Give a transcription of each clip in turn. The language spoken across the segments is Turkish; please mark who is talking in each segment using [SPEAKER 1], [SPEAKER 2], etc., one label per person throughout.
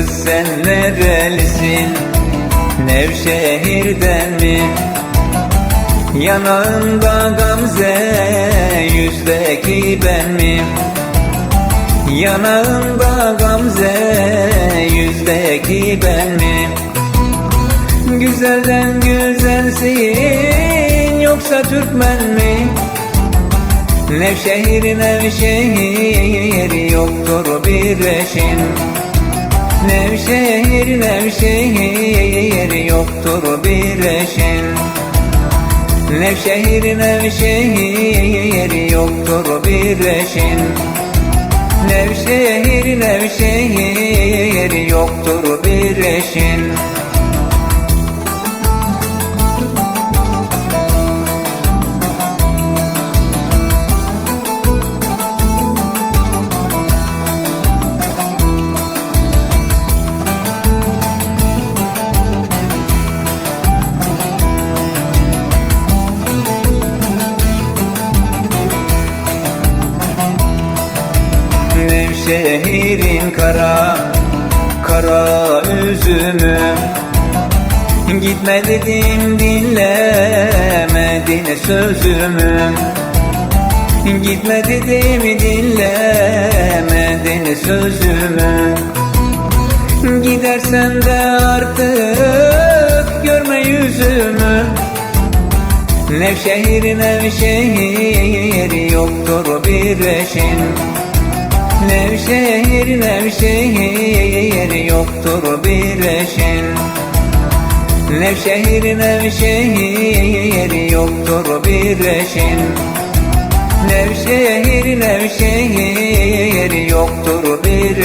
[SPEAKER 1] sen nerelisin? Nevşehir'den mi? Yanağında gamze yüzdeki ben mi? Yanağında gamze yüzdeki ben mi? Güzelden güzelsin yoksa Türkmen mi? Nevşehir Nevşehir yoktur bir eşin Nevşehir Nevşehir yoktur bir eşin. Nevşehir Nevşehir yoktur bir eşin. Nevşehir Nevşehir yoktur bir eşin Nevşehir'in kara kara üzümü. Gitme dedim dinlemedin sözümü. Gitme dedim dinlemedin sözümü. Gidersen de artık görme yüzümü. Nevşehir Nevşehir yoktur bir eşin Nevşehir Nevşehir yoktur bir eşin Nevşehir Nevşehir yoktur bir eşin Nevşehir Nevşehir yoktur bir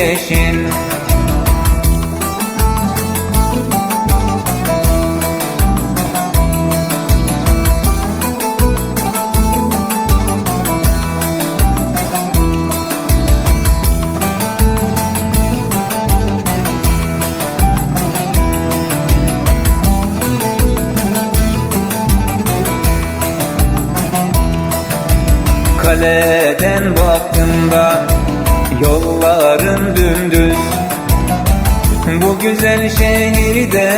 [SPEAKER 1] Kaleden baktığımda yolların dümdüz. Bu güzel şehirde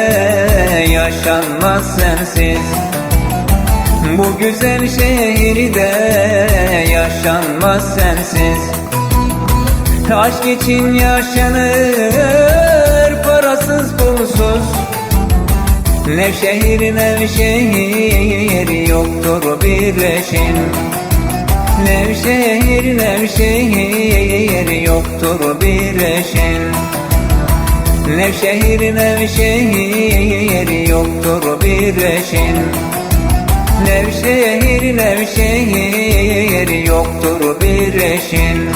[SPEAKER 1] yaşanmaz sensiz. Bu güzel şehirde yaşanmaz sensiz. Aşk için yaşanır parasız pulsuz. Nevşehir Nevşehir yoktur bir eşin Nevşehir Nevşehir yoktur bir eşin Nevşehir Nevşehir yoktur bir eşin Nevşehir Nevşehir yoktur bir eşin